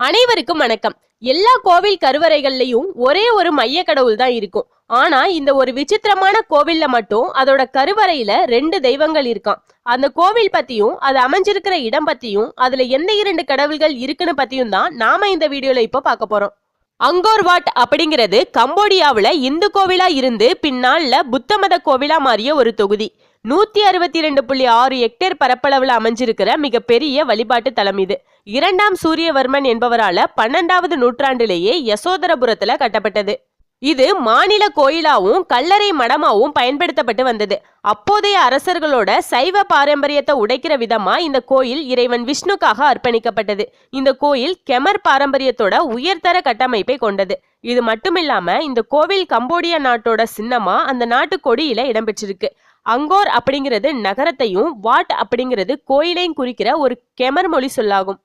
அனைவருக்கும் வணக்கம். எல்லா கோவில் கருவறைகள்லயும் ஒரே ஒரு மைய கடவுள் தான் இருக்கும். ஆனா இந்த ஒரு விசித்திரமான கோவில்ல மட்டும் அதோட கருவறையில ரெண்டு தெய்வங்கள் இருக்கான். அந்த கோவில் பத்தியும் அது அமைஞ்சிருக்கிற இடம் பத்தியும் அதுல எந்த இரண்டு கடவுள்கள் இருக்குன்னு பத்தியும் தான் நாம இந்த வீடியோல இப்போ பார்க்க போறோம். அங்கோர்வாட் அப்படிங்கிறது கம்போடியாவில் இந்து கோவிலா இருந்து பின்னால புத்த மத கோவிலா மாறிய ஒரு தொகுதி. நூத்தி அறுபத்தி ரெண்டு புள்ளி ஆறு ஹெக்டேர் பரப்பளவில் அமைஞ்சிருக்கிற மிகப்பெரிய வழிபாட்டு தலம் இது. இரண்டாம் சூரியவர்மன் என்பவரால பன்னெண்டாவது நூற்றாண்டிலேயே யசோதரபுரத்துல கட்டப்பட்டது. இது மாநில கோயிலாவும் கல்லறை மடமாவும் பயன்படுத்தப்பட்டு வந்தது. அப்போதைய அரசர்களோட சைவ பாரம்பரியத்தை உடைக்கிற விதமா இந்த கோயில் இறைவன் விஷ்ணுக்காக அர்ப்பணிக்கப்பட்டது. இந்த கோயில் கெமர் பாரம்பரியத்தோட உயர்தர கட்டமைப்பை கொண்டது. இது மட்டுமில்லாம இந்த கோவில் கம்போடியா நாட்டோட சின்னமா அந்த நாட்டு கொடியில இடம்பெற்றிருக்கு. அங்கோர் அப்படிங்கிறது நகரத்தையும் வாட் அப்படிங்கிறது கோயிலையும் குறிக்கிற ஒரு கெமர் மொழி சொல்லாகும்.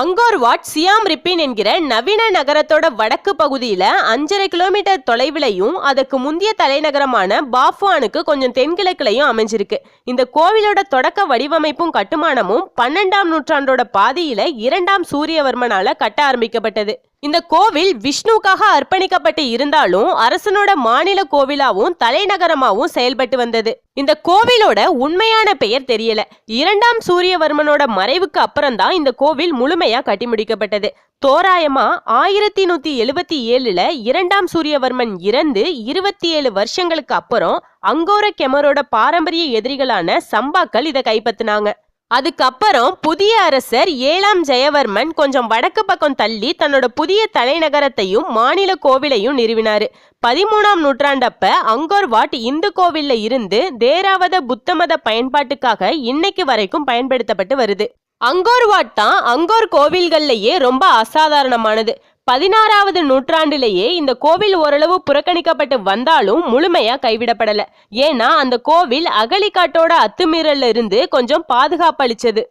அங்கோர்வாட் சியாம் ரிப்பின் என்கிற நவீன நகரத்தோட வடக்கு பகுதியில் அஞ்சரை கிலோமீட்டர் தொலைவிலையும் அதுக்கு முந்தைய தலைநகரமான பாஃபானுக்கு கொஞ்சம் தென்கிழக்குலையும் அமைஞ்சிருக்கு. இந்த கோவிலோட தொடக்க வடிவமைப்பும் கட்டுமானமும் பன்னெண்டாம் நூற்றாண்டோட பாதியில இரண்டாம் சூரியவர்மனால கட்ட ஆரம்பிக்கப்பட்டது. இந்த கோவில் விஷ்ணுக்காக அர்ப்பணிக்கப்பட்டு இருந்தாலும் அரசனோட மாநில கோவிலாவும் தலைநகரமாவும் செயல்பட்டு வந்தது. இந்த கோவிலோட உண்மையான பெயர் தெரியல. இரண்டாம் சூரியவர்மனோட மறைவுக்கு அப்புறம் தான் இந்த கோவில் முழுமையா கட்டி முடிக்கப்பட்டது. தோராயமா ஆயிரத்தி நூத்தி எழுபத்தி ஏழுல இரண்டாம் சூரியவர்மன் இறந்து இருபத்தி ஏழு வருஷங்களுக்கு அப்புறம் அங்கோர கெமரோட பாரம்பரிய எதிரிகளான சம்பாக்கள் இதை கைப்பற்றினாங்க அதுக்கப்புறம் புதிய அரசர் ஏழாம் ஜெயவர்மன் கொஞ்சம் வடக்கு பக்கம் தள்ளி தன்னோட புதிய தலைநகரத்தையும் மாநில கோவிலையும் நிறுவினார். பதிமூணாம் நூற்றாண்டப்ப அங்கோர் வாட் இந்து கோவில்ல இருந்து தேராவத புத்த மத பயன்பாட்டுக்காக இன்னைக்கு வரைக்கும் பயன்படுத்தப்பட்டு வருது. அங்கோர் வாட் தான் அங்கோர் கோவில்கள்லயே ரொம்ப அசாதாரணமானது. பதினாறாவது நூற்றாண்டிலேயே இந்த கோவில் ஓரளவு புறக்கணிக்கப்பட்டு வந்தாலும் முழுமையா கைவிடப்படல. ஏன்னா அந்த கோவில் அகலிக்காட்டோட அத்துமீறல்ல இருந்து கொஞ்சம் பாதுகாப்பு அளிச்சது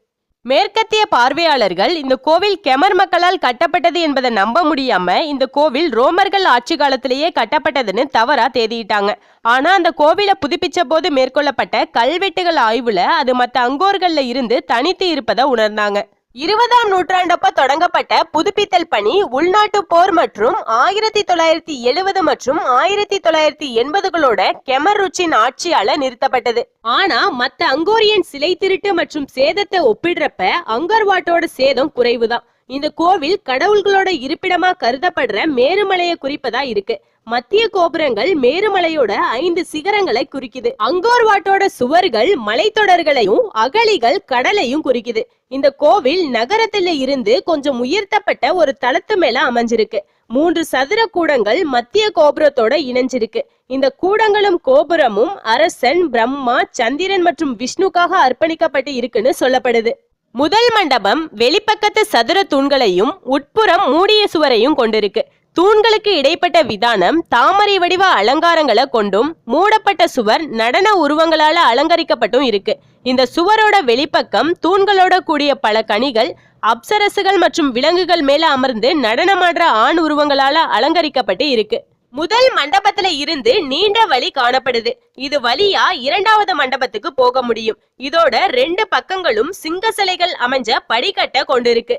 மேற்கத்திய பார்வையாளர்கள் இந்த கோவில் கெமர் மக்களால் கட்டப்பட்டது என்பதை நம்ப முடியாம இந்த கோவில் ரோமர்கள் ஆட்சி காலத்திலேயே கட்டப்பட்டதுன்னு தவறா தேதியிட்டாங்க. ஆனா அந்த கோவிலை புதுப்பிச்ச போது மேற்கொள்ளப்பட்ட கல்வெட்டுகள் ஆய்வுல அது மற்ற அங்கோர்கள்ல இருந்து தனித்து இருப்பதை உணர்ந்தாங்க. இருபதாம் நூற்றாண்டப்ப தொடங்கப்பட்ட புதுப்பித்தல் பணி உள்நாட்டு போர் மற்றும் ஆயிரத்தி தொள்ளாயிரத்தி எழுபது மற்றும் ஆயிரத்தி தொள்ளாயிரத்தி எண்பதுகளோட கெமர் ருச்சின் ஆட்சியால நிறுத்தப்பட்டது. ஆனா மத்த அங்கோரியன் சிலை திருட்டு மற்றும் சேதத்தை ஒப்பிடுறப்ப அங்கர்வாட்டோட சேதம் குறைவுதான். இந்த கோவில் கடவுள்களோட இருப்பிடமா கருதப்படுற மேருமலையை குறிப்பதா இருக்கு. மத்திய கோபுரங்கள் மேருமலையோட ஐந்து சிகரங்களை குறிக்குது. அங்கோர்வாட்டோட சுவர்கள் மலைத்தொடர்களையும் அகழிகள் கடலையும் குறிக்குது. இந்த கோவில் நகரத்துல இருந்து கொஞ்சம் உயர்த்தப்பட்ட ஒரு தளத்து மேல அமைஞ்சிருக்கு. மூன்று சதுர கூடங்கள் மத்திய கோபுரத்தோட இணைஞ்சிருக்கு. இந்த கூடங்களும் கோபுரமும் அரசன் பிரம்மா சந்திரன் மற்றும் விஷ்ணுக்காக அர்ப்பணிக்கப்பட்டு இருக்குன்னு சொல்லப்படுது. முதல் மண்டபம் வெளிப்பக்கத்து சதுர தூண்களையும் உட்புறம் மூடிய சுவரையும் கொண்டிருக்கு. தூண்களுக்கு இடைப்பட்ட விதானம் தாமரை வடிவ அலங்காரங்களை கொண்டும் மூடப்பட்ட சுவர் நடன உருவங்களால அலங்கரிக்கப்பட்டும் இருக்கு. இந்த சுவரோட வெளிப்பக்கம் தூண்களோட கூடிய பல கனிகள் அப்சரசுகள் மற்றும் விலங்குகள் மேல அமர்ந்து நடனமாடுற ஆண் உருவங்களால அலங்கரிக்கப்பட்டு இருக்கு. முதல் மண்டபத்துல இருந்து நீண்ட வழி காணப்படுது. இது வழியா இரண்டாவது மண்டபத்துக்கு போக முடியும். இதோட ரெண்டு பக்கங்களும் சிங்க சிலைகள் அமைஞ்ச படிக்கட்டை கொண்டிருக்கு.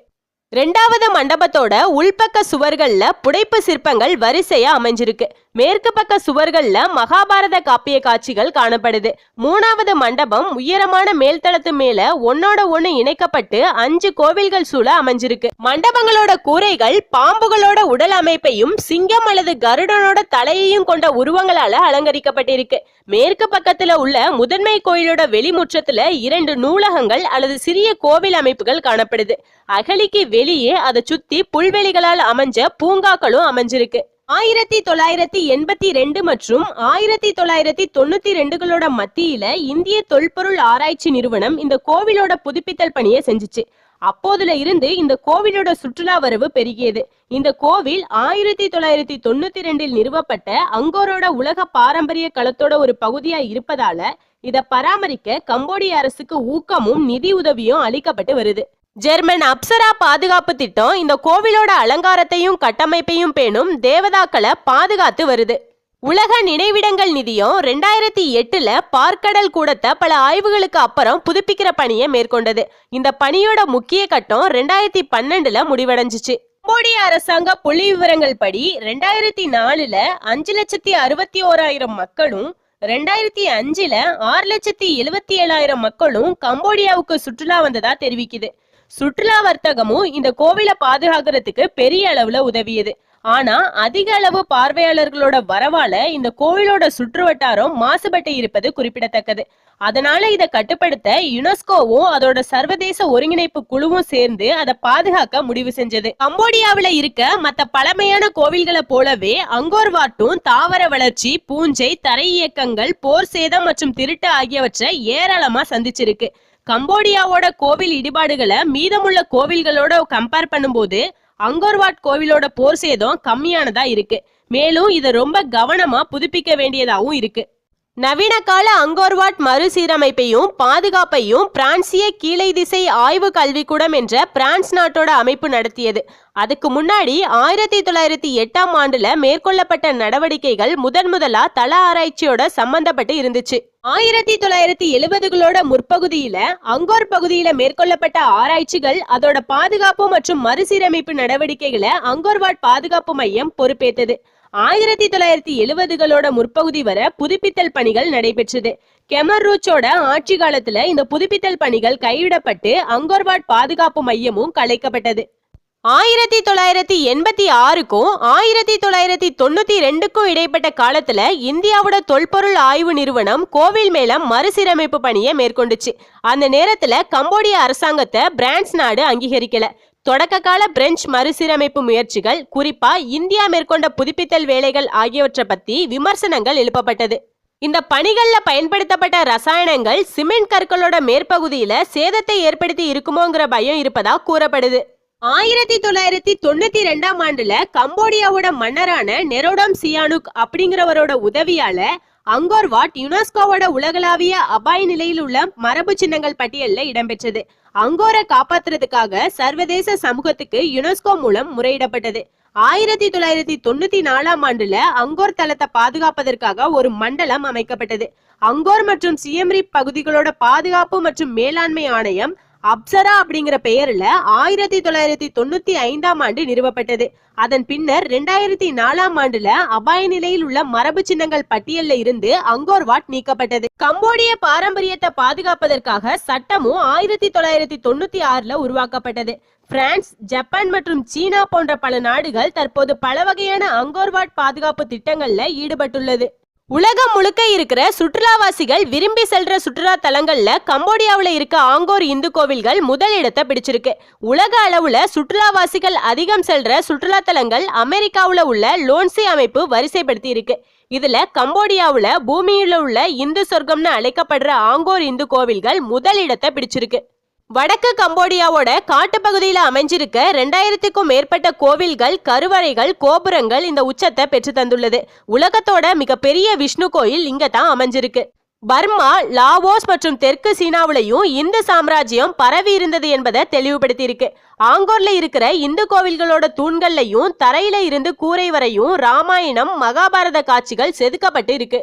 ரெண்டாவது மண்டபத்தோட உள்பக்க சுவர்கள்ல புடைப்பு சிற்பங்கள் வரிசையா அமைஞ்சிருக்கு. மேற்கு பக்க சுவர்கள்ல மகாபாரத காப்பிய காட்சிகள் காணப்படுது. மூணாவது மண்டபம் உயரமான மேல்தளத்து மேல ஒன்னோட ஒண்ணு இணைக்கப்பட்டு அஞ்சு கோவில்கள் சூழ அமைஞ்சிருக்கு. மண்டபங்களோட கூரைகள் பாம்புகளோட உடல் அமைப்பையும் சிங்கம் அல்லது கருடனோட தலையையும் கொண்ட உருவங்களால அலங்கரிக்கப்பட்டிருக்கு. மேற்கு பக்கத்துல உள்ள முதன்மை கோயிலோட வெளிமுற்றத்துல இரண்டு நூலகங்கள் அல்லது சிறிய கோவில் அமைப்புகள் காணப்படுது. அகலிக்கு வெளியே அதை சுத்தி புல்வெளிகளால் அமைஞ்ச பூங்காக்களும் அமைஞ்சிருக்கு. ஆயிரத்தி தொள்ளாயிரத்தி எண்பத்தி ரெண்டு மற்றும் ஆயிரத்தி தொள்ளாயிரத்தி தொண்ணூத்தி ரெண்டுகளோட மத்தியில இந்திய தொல்பொருள் ஆராய்ச்சி நிறுவனம் இந்த கோவிலோட புதுப்பித்தல் பணியை செஞ்சுச்சு. அப்போதுல இருந்து இந்த கோவிலோட சுற்றுலா வரவு பெருகியது. இந்த கோவில் ஆயிரத்தி தொள்ளாயிரத்தி தொண்ணூத்தி ரெண்டில் நிறுவப்பட்ட அங்கோரோட உலக பாரம்பரிய களத்தோட ஒரு பகுதியா இருப்பதால இதை பராமரிக்க கம்போடிய அரசுக்கு ஊக்கமும் நிதி உதவியும் அளிக்கப்பட்டு வருது. ஜெர்மன் அப்சரா பாதுகாப்பு திட்டம் இந்த கோவிலோட அலங்காரத்தையும் கட்டமைப்பையும் பேணும் தேவதாக்களை பாதுகாத்து வருது. உலக நினைவிடங்கள் நிதியம் ரெண்டாயிரத்தி எட்டுல பார்க்கடல் கூடத்தை பல ஆய்வுகளுக்கு அப்புறம் புதுப்பிக்கிற பணியை மேற்கொண்டது. இந்த பணியோட முக்கிய கட்டம் ரெண்டாயிரத்தி பன்னெண்டுல முடிவடைஞ்சிச்சு. கம்போடிய அரசாங்க புள்ளி விவரங்கள் படி ரெண்டாயிரத்தி நாலுல அஞ்சு லட்சத்தி அறுபத்தி ஓராயிரம் மக்களும் ரெண்டாயிரத்தி அஞ்சுல ஆறு லட்சத்தி எழுபத்தி ஏழாயிரம் மக்களும் கம்போடியாவுக்கு சுற்றுலா வந்ததா தெரிவிக்குது. சுற்றுலா வர்த்தகமும் இந்த கோவிலை பாதுகாக்கிறதுக்கு பெரிய அளவுல உதவியது. ஆனா அதிக அளவு பார்வையாளர்களோட வரவால இந்த கோவிலோட சுற்று வட்டாரம் மாசுபட்டு இருப்பது குறிப்பிடத்தக்கது. அதனால இதை கட்டுப்படுத்த யுனெஸ்கோவும் அதோட சர்வதேச ஒருங்கிணைப்பு குழுவும் சேர்ந்து அதை பாதுகாக்க முடிவு செஞ்சது. கம்போடியாவில இருக்க மத்த பழமையான கோவில்களை போலவே அங்கோர் வாட்டும் தாவர வளர்ச்சி பூஞ்சை தரை இயக்கங்கள் போர் சேதம் மற்றும் திருட்டு ஆகியவற்றை ஏராளமா சந்திச்சிருக்கு. கம்போடியாவோட கோவில் இடிபாடுகளை மீதமுள்ள கோவில்களோட கம்பேர் பண்ணும்போது அங்கோர்வாட் கோவிலோட போர் சேதம் கம்மியானதா இருக்கு. மேலும் இதை ரொம்ப கவனமா புதுப்பிக்க வேண்டியதாகவும் இருக்கு. நவீன கால அங்கோர்வாட் மறுசீரமைப்பையும் பாதுகாப்பையும் பிரான்சிய கீழை திசை ஆய்வு கல்விக்கூடம் என்ற பிரான்ஸ் நாட்டோட அமைப்பு நடத்தியது. அதுக்கு முன்னாடி ஆயிரத்தி தொள்ளாயிரத்தி எட்டாம் ஆண்டுல மேற்கொள்ளப்பட்ட நடவடிக்கைகள் முதன் முதலா தள ஆராய்ச்சியோட சம்பந்தப்பட்டு இருந்துச்சு. ஆயிரத்தி தொள்ளாயிரத்தி எழுபதுகளோட முற்பகுதியில அங்கோர் பகுதியில மேற்கொள்ளப்பட்ட ஆராய்ச்சிகள் அதோட பாதுகாப்பு மற்றும் மறுசீரமைப்பு நடவடிக்கைகளை அங்கோர்வாட் பாதுகாப்பு மையம் பொறுப்பேற்றது ஆயிரத்தி தொள்ளாயிரத்தி எழுபதுகளோட முற்பகுதி வரை புதுப்பித்தல் பணிகள் நடைபெற்றது. கெமர்ரூச்சோட ஆட்சி காலத்துல இந்த புதுப்பித்தல் பணிகள் கைவிடப்பட்டு அங்கோர்வாட் பாதுகாப்பு மையமும் கலைக்கப்பட்டது. ஆயிரத்தி தொள்ளாயிரத்தி எண்பத்தி ஆறுக்கும் ஆயிரத்தி தொள்ளாயிரத்தி தொண்ணூத்தி ரெண்டுக்கும் இடைப்பட்ட காலத்துல இந்தியாவோட தொல்பொருள் ஆய்வு நிறுவனம் கோவில் மேலம் மறுசீரமைப்பு பணியை மேற்கொண்டுச்சு. அந்த நேரத்துல கம்போடிய அரசாங்கத்தை பிரான்ஸ் நாடு அங்கீகரிக்கல. தொடக்க கால பிரெஞ்சு மறுசீரமைப்பு முயற்சிகள் குறிப்பா இந்தியா மேற்கொண்ட புதுப்பித்தல் வேலைகள் ஆகியவற்றை பத்தி விமர்சனங்கள் எழுப்பப்பட்டது. இந்த பணிகள்ல பயன்படுத்தப்பட்ட ரசாயனங்கள் சிமெண்ட் கற்களோட மேற்பகுதியில சேதத்தை ஏற்படுத்தி இருக்குமோங்கிற பயம் இருப்பதா கூறப்படுது. ஆயிரத்தி தொள்ளாயிரத்தி தொண்ணூத்தி ரெண்டாம் ஆண்டுல கம்போடியாவோட மன்னரான நெரோடம் சியானுக் அப்படிங்கிறவரோட உதவியால அங்கோர் வாட் யுனெஸ்கோவோட உலகளாவிய அபாய நிலையில் உள்ள மரபு சின்னங்கள் பட்டியலில் இடம்பெற்றது. அங்கோரை காப்பாத்துறதுக்காக சர்வதேச சமூகத்துக்கு யுனெஸ்கோ மூலம் முறையிடப்பட்டது. ஆயிரத்தி தொள்ளாயிரத்தி தொண்ணூத்தி நாலாம் ஆண்டுல அங்கோர் தளத்தை பாதுகாப்பதற்காக ஒரு மண்டலம் அமைக்கப்பட்டது. அங்கோர் மற்றும் சியம்ரி பகுதிகளோட பாதுகாப்பு மற்றும் மேலாண்மை ஆணையம் அப்சரா அப்படிங்கிற பெயர்ல ஆயிரத்தி தொள்ளாயிரத்தி தொண்ணூத்தி ஐந்தாம் ஆண்டு நிறுவப்பட்டது. அதன் பின்னர் ரெண்டாயிரத்தி நாலாம் ஆண்டுல அபாய நிலையில் உள்ள மரபு சின்னங்கள் பட்டியல்ல இருந்து அங்கோர்வாட் நீக்கப்பட்டது. கம்போடிய பாரம்பரியத்தை பாதுகாப்பதற்காக சட்டமும் ஆயிரத்தி தொள்ளாயிரத்தி தொண்ணூத்தி ஆறுல உருவாக்கப்பட்டது. பிரான்ஸ் ஜப்பான் மற்றும் சீனா போன்ற பல நாடுகள் தற்போது பல வகையான அங்கோர்வாட் பாதுகாப்பு திட்டங்கள்ல ஈடுபட்டுள்ளது. உலகம் முழுக்க இருக்கிற சுற்றுலாவாசிகள் விரும்பி செல்ற சுற்றுலா தலங்கள்ல கம்போடியாவில் இருக்க ஆங்கோர் இந்து கோவில்கள் முதல் இடத்தை பிடிச்சிருக்கு. உலக அளவுல சுற்றுலாவாசிகள் அதிகம் செல்ற சுற்றுலா தலங்கள் அமெரிக்காவில் உள்ள லோன்சி அமைப்பு வரிசைப்படுத்தி இருக்கு இதுல கம்போடியாவில் பூமியில உள்ள இந்து சொர்க்கம்னு அழைக்கப்படுற ஆங்கோர் இந்து கோவில்கள் முதல் இடத்தை பிடிச்சிருக்கு. வடக்கு கம்போடியாவோட காட்டுப்பகுதியில அமைஞ்சிருக்க ரெண்டாயிரத்துக்கும் மேற்பட்ட கோவில்கள் கருவறைகள் கோபுரங்கள் இந்த உச்சத்தை பெற்று தந்துள்ளது. உலகத்தோட மிகப்பெரிய விஷ்ணு கோயில் இங்க தான் அமைஞ்சிருக்கு. பர்மா லாவோஸ் மற்றும் தெற்கு சீனாவிலையும் இந்து சாம்ராஜ்யம் பரவி இருந்தது என்பதை தெளிவுபடுத்தியிருக்கு. ஆங்கோர்ல இருக்கிற இந்து கோவில்களோட தூண்கள்லையும் தரையில இருந்து கூரை வரையும் ராமாயணம் மகாபாரத காட்சிகள் செதுக்கப்பட்டு இருக்கு.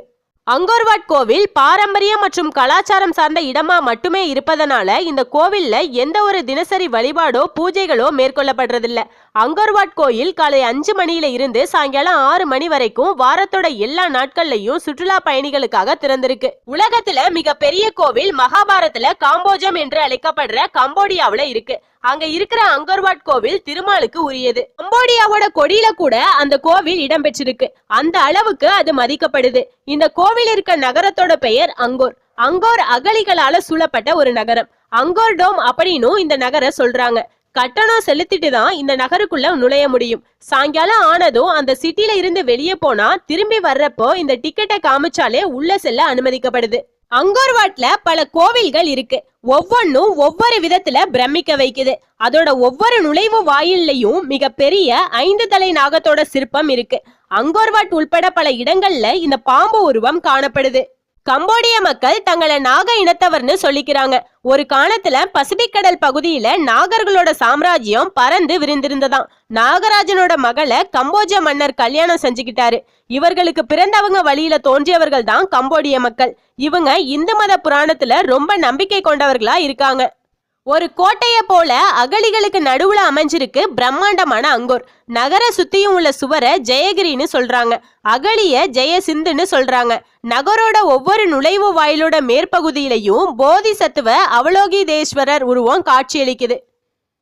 அங்கோர்வாட் கோவில் பாரம்பரிய மற்றும் கலாச்சாரம் சார்ந்த இடமா மட்டுமே இருப்பதனால இந்த கோவில்ல எந்த ஒரு தினசரி வழிபாடோ பூஜைகளோ மேற்கொள்ளப்படுறதில்ல. அங்கர்வாட் கோயில் காலை அஞ்சு மணியில இருந்து சாயங்காலம் ஆறு மணி வரைக்கும் வாரத்தோட எல்லா நாட்கள்லயும் சுற்றுலா பயணிகளுக்காக திறந்திருக்கு. உலகத்துல மிக பெரிய கோவில் மகாபாரத்துல காம்போஜம் என்று அழைக்கப்படுற கம்போடியாவுல இருக்கு. அங்க இருக்கிற அங்கர்வாட் கோவில் திருமாலுக்கு உரியது. கம்போடியாவோட கொடியில கூட அந்த கோவில் இடம்பெற்றிருக்கு அந்த அளவுக்கு அது மதிக்கப்படுது. இந்த கோவில் இருக்க நகரத்தோட பெயர் அங்கோர். அங்கோர் அகலிகளால சூழப்பட்ட ஒரு நகரம். அங்கோர் டோம் அப்படின்னும் இந்த நகர சொல்றாங்க. கட்டணம் செலுத்திட்டு தான் இந்த நகருக்குள்ள நுழைய முடியும். சாயங்காலம் ஆனதும் அந்த சிட்டில இருந்து வெளியே போனா திரும்பி வர்றப்போ இந்த டிக்கெட்டை காமிச்சாலே உள்ள செல்ல அனுமதிக்கப்படுது. அங்கோர்வாட்ல பல கோவில்கள் இருக்கு. ஒவ்வொன்னும் ஒவ்வொரு விதத்துல பிரமிக்க வைக்குது. அதோட ஒவ்வொரு நுழைவு வாயில்லையும் மிக பெரிய ஐந்து தலை நாகத்தோட சிற்பம் இருக்கு. அங்கோர்வாட் உள்பட பல இடங்கள்ல இந்த பாம்பு உருவம் காணப்படுது. கம்போடிய மக்கள் தங்களை நாக இனத்தவர்னு சொல்லிக்கிறாங்க. ஒரு காலத்துல பசிபிக் கடல் பகுதியில நாகர்களோட சாம்ராஜ்யம் பறந்து விரிந்திருந்ததாம். நாகராஜனோட மகளை கம்போஜ மன்னர் கல்யாணம் செஞ்சுக்கிட்டாரு. இவர்களுக்கு பிறந்தவங்க வழியில தோன்றியவர்கள் தான் கம்போடிய மக்கள். இவங்க இந்து மத புராணத்துல ரொம்ப நம்பிக்கை கொண்டவர்களா இருக்காங்க. ஒரு கோட்டையை போல அகழிகளுக்கு நடுவுல அமைஞ்சிருக்கு பிரம்மாண்டமான அங்கோர். நகர சுத்தியும் உள்ள சுவரை ஜெயகிரின்னு சொல்றாங்க. அகலிய ஜெயசிந்துன்னு சொல்றாங்க. நகரோட ஒவ்வொரு நுழைவு வாயிலோட மேற்பகுதியிலையும் போதிசத்துவ அவலோகிதேஸ்வரர் உருவம் காட்சியளிக்குது.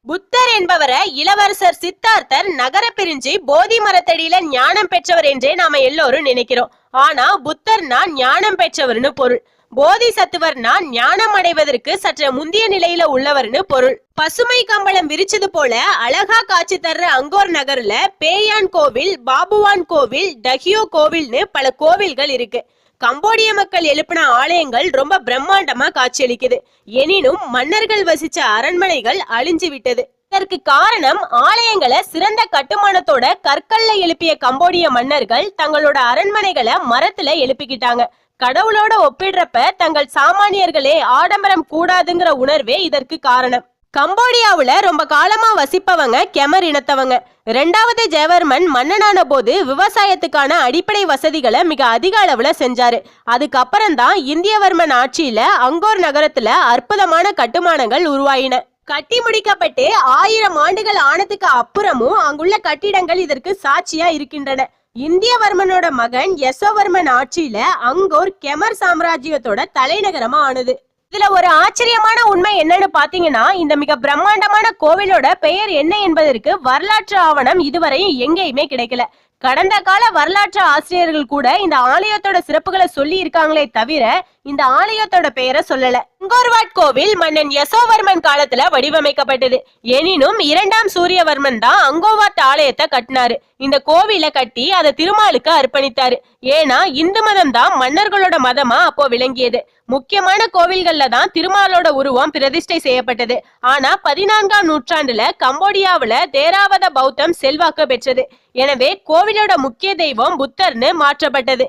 புத்தர் என்பவரை இளவரசர் சித்தார்த்தர் நகர பிரிஞ்சு போதி மரத்தடியில ஞானம் பெற்றவர் என்றே நாம எல்லோரும் நினைக்கிறோம். ஆனா புத்தர்னா ஞானம் பெற்றவர்னு பொருள். போதி சத்துவர்னா ஞானம் அடைவதற்கு சற்று முந்திய நிலையில உள்ளவர்னு பொருள். பசுமை கம்பளம் விரிச்சது போல அழகா காட்சி தர்ற அங்கோர் நகர்ல பேயான் கோவில் பாபுவான் கோவில் டஹியோ கோவில்னு பல கோவில்கள் இருக்கு. கம்போடிய மக்கள் எழுப்பின ஆலயங்கள் ரொம்ப பிரம்மாண்டமா காட்சியளிக்குது. எனினும் மன்னர்கள் வசிச்ச அரண்மனைகள் அழிஞ்சு விட்டது இதற்கு காரணம் ஆலயங்களை சிறந்த கட்டுமானத்தோட கற்கல்ல எழுப்பிய கம்போடிய மன்னர்கள் தங்களோட அரண்மனைகளை மரத்துல எழுப்பிக்கிட்டாங்க. கடவுளோட ஒப்பிடுறப்ப தங்கள் சாமானியர்களே ஆடம்பரம் கூடாதுங்கிற உணர்வே இதற்கு காரணம். கம்போடியாவுல ரொம்ப காலமா வசிப்பவங்க கெமர் இனத்தவங்க. ரெண்டாவது ஜெயவர்மன் மன்னனான போது விவசாயத்துக்கான அடிப்படை வசதிகளை மிக அதிக அளவுல செஞ்சாரு. அதுக்கப்புறம் தான் இந்தியவர்மன் ஆட்சியில அங்கோர் நகரத்துல அற்புதமான கட்டுமானங்கள் உருவாயின. கட்டி முடிக்கப்பட்டு ஆயிரம் ஆண்டுகள் ஆனதுக்கு அப்புறமும் அங்குள்ள கட்டிடங்கள் இதற்கு சாட்சியா இருக்கின்றன. இந்தியவர்மனோட மகன் யசோவர்மன் ஆட்சியில அங்கோர் கெமர் சாம்ராஜ்யத்தோட தலைநகரமா ஆனது. இதுல ஒரு ஆச்சரியமான உண்மை என்னன்னு பாத்தீங்கன்னா இந்த மிக பிரம்மாண்டமான கோவிலோட பெயர் என்ன என்பதற்கு வரலாற்று ஆவணம் இதுவரையும் எங்கேயுமே கிடைக்கல. கடந்த கால வரலாற்று ஆசிரியர்கள் கூட இந்த ஆலயத்தோட சிறப்புகளை சொல்லி இருக்காங்களே தவிர இந்த ஆலயத்தோட பெயரை சொல்லல. இங்கோர்வாட் கோவில் மன்னன் யசோவர்மன் காலத்துல வடிவமைக்கப்பட்டது. எனினும் இரண்டாம் சூரியவர்மன் தான் அங்கோவாட் ஆலயத்தை கட்டினாரு. இந்த கோவிலை கட்டி அதை திருமாலுக்கு அர்ப்பணித்தாரு. ஏன்னா இந்து மதம் தான் மன்னர்களோட மதமா அப்போ விளங்கியது. முக்கியமான கோவில்கள்ல தான் திருமாலோட உருவம் பிரதிஷ்டை செய்யப்பட்டது. ஆனா பதினான்காம் நூற்றாண்டுல கம்போடியாவுல தேராவத பௌத்தம் செல்வாக்கு பெற்றது. எனவே கோவிலோட முக்கிய தெய்வம் புத்தர்னு மாற்றப்பட்டது.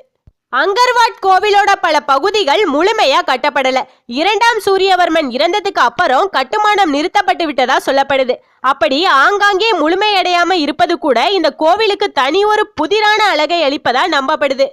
அங்கர்வாட் கோவிலோட பல பகுதிகள் முழுமையா கட்டப்படல. இரண்டாம் சூரியவர்மன் இறந்ததுக்கு அப்புறம் கட்டுமானம் நிறுத்தப்பட்டு விட்டதா சொல்லப்படுது. அப்படி ஆங்காங்கே முழுமையடையாம இருப்பது கூட இந்த கோவிலுக்கு தனி ஒரு புதிரான அழகை அளிப்பதா நம்பப்படுது.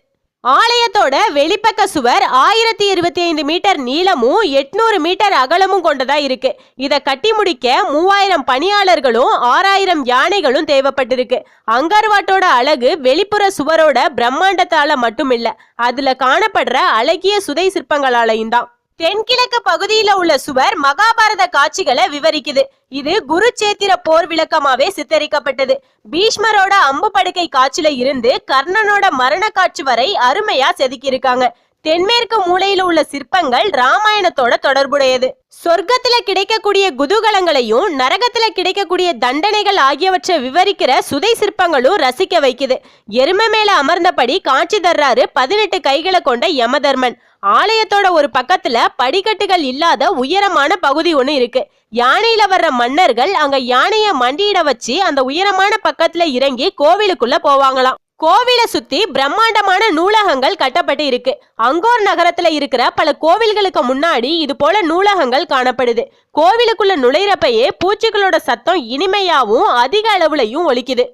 ஆலயத்தோட வெளிப்பக்க சுவர் ஆயிரத்தி இருபத்தி ஐந்து மீட்டர் நீளமும் எட்நூறு மீட்டர் அகலமும் கொண்டதா இருக்கு. இதை கட்டி முடிக்க மூவாயிரம் பணியாளர்களும் ஆறாயிரம் யானைகளும் தேவைப்பட்டிருக்கு. அங்கர்வாட்டோட அழகு வெளிப்புற சுவரோட பிரம்மாண்டத்தால மட்டுமில்ல அதுல காணப்படுற அழகிய சுதை சிற்பங்களாலையும் தான். தென்கிழக்கு பகுதியில உள்ள சுவர் மகாபாரத காட்சிகளை விவரிக்குது. இது குருச்சேத்திர போர் விளக்கமாவே சித்தரிக்கப்பட்டது. பீஷ்மரோட அம்பு படுக்கை காட்சியில இருந்து கர்ணனோட மரண காட்சி வரை அருமையா செதுக்கியிருக்காங்க. தென்மேற்கு மூலையில உள்ள சிற்பங்கள் ராமாயணத்தோட தொடர்புடையது. சொர்க்கத்துல கிடைக்கக்கூடிய குதூகலங்களையும் நரகத்துல கிடைக்கக்கூடிய தண்டனைகள் ஆகியவற்றை விவரிக்கிற சுதை சிற்பங்களும் ரசிக்க வைக்குது. எருமை மேல அமர்ந்தபடி காட்சி தர்றாரு பதினெட்டு கைகளை கொண்ட யமதர்மன். ஆலயத்தோட ஒரு பக்கத்துல படிக்கட்டுகள் இல்லாத உயரமான பகுதி ஒண்ணு இருக்கு. யானையில வர்ற மன்னர்கள் அங்க யானைய மண்டியிட வச்சு அந்த உயரமான பக்கத்துல இறங்கி கோவிலுக்குள்ள போவாங்களாம். கோவிலை சுத்தி பிரம்மாண்டமான நூலகங்கள் கட்டப்பட்டு இருக்கு. அங்கோர் நகரத்துல இருக்கிற பல கோவில்களுக்கு முன்னாடி இது போல நூலகங்கள் காணப்படுது. கோவிலுக்குள்ள நுழையிறப்பயே பூச்சிகளோட சத்தம் இனிமையாவும் அதிக அளவுலையும் ஒலிக்குது.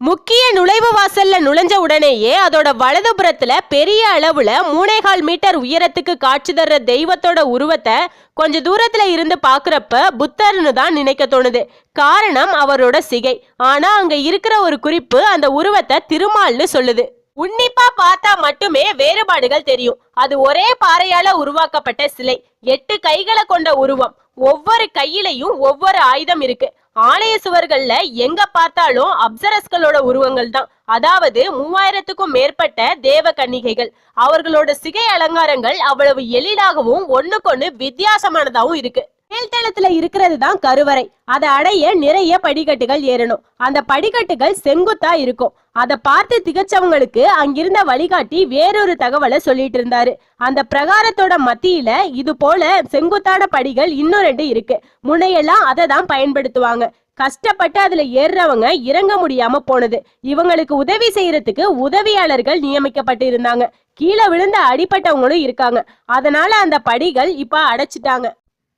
முக்கிய நுழைவு வாசல்ல நுழைஞ்ச உடனேயே அதோட வலதுபுறத்துல பெரிய அளவுல மூணேகால் மீட்டர் உயரத்துக்கு காட்சி தர்ற தெய்வத்தோட உருவத்தை கொஞ்ச தூரத்துல இருந்து பாக்குறப்ப புத்தர்னு தான் நினைக்க தோணுது. காரணம் அவரோட சிகை. ஆனா அங்க இருக்கிற ஒரு குறிப்பு அந்த உருவத்தை திருமால்னு சொல்லுது. உன்னிப்பா பார்த்தா மட்டுமே வேறுபாடுகள் தெரியும். அது ஒரே பாறையால உருவாக்கப்பட்ட சிலை. எட்டு கைகளை கொண்ட உருவம். ஒவ்வொரு கையிலையும் ஒவ்வொரு ஆயுதம் இருக்கு. ஆலய சுவர்கள்ல எங்க பார்த்தாலும் அப்சரஸ்களோட உருவங்கள் தான். அதாவது மூவாயிரத்துக்கும் மேற்பட்ட தேவ கன்னிகைகள். அவர்களோட சிகை அலங்காரங்கள் அவ்வளவு எளிதாகவும் ஒண்ணுக்கொண்ணு வித்தியாசமானதாகவும் இருக்கு. மேல்தளத்துல இருக்கிறது தான் கருவறை. அதை அடைய நிறைய படிக்கட்டுகள் ஏறணும். அந்த படிக்கட்டுகள் செங்குத்தா இருக்கும். அதை பார்த்து திகச்சவங்களுக்கு அங்கிருந்த வழிகாட்டி வேறொரு தகவலை சொல்லிட்டு இருந்தாரு. அந்த பிரகாரத்தோட மத்தியில இது போல செங்குத்தான படிகள் இன்னும் ரெண்டு இருக்கு. முன்னையெல்லாம் அதை தான் பயன்படுத்துவாங்க. கஷ்டப்பட்டு அதுல ஏறுறவங்க இறங்க முடியாம போனது. இவங்களுக்கு உதவி செய்யறதுக்கு உதவியாளர்கள் நியமிக்கப்பட்டு இருந்தாங்க. கீழே விழுந்த அடிப்பட்டவங்களும் இருக்காங்க. அதனால அந்த படிகள் இப்ப அடைச்சிட்டாங்க.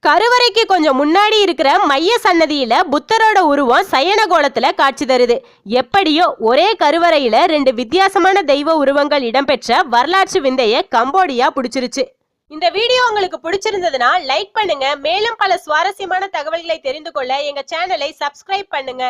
கருவறைக்கு கொஞ்சம் முன்னாடி இருக்கிற மைய சன்னதியில புத்தரோட உருவம் சயன கோலத்துல காட்சி தருது. எப்படியோ ஒரே கருவறையில ரெண்டு வித்தியாசமான தெய்வ உருவங்கள் இடம்பெற்ற வரலாற்று விந்தைய கம்போடியா பிடிச்சிருச்சு. இந்த வீடியோ உங்களுக்கு பிடிச்சிருந்ததுன்னா லைக் பண்ணுங்க. மேலும் பல சுவாரஸ்யமான தகவல்களை தெரிந்து கொள்ள எங்க சேனலை சப்ஸ்கிரைப் பண்ணுங்க.